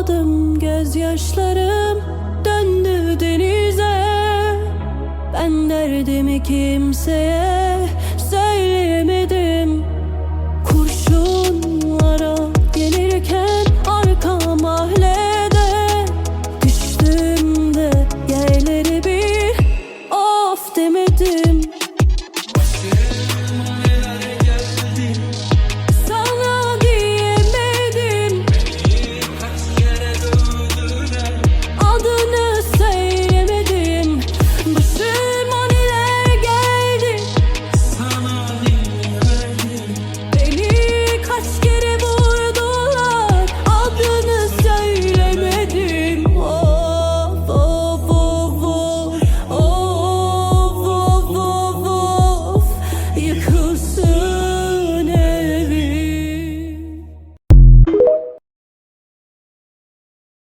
Ağladım gözyaşlarım döndü denize. Ben derdimi kimseye who's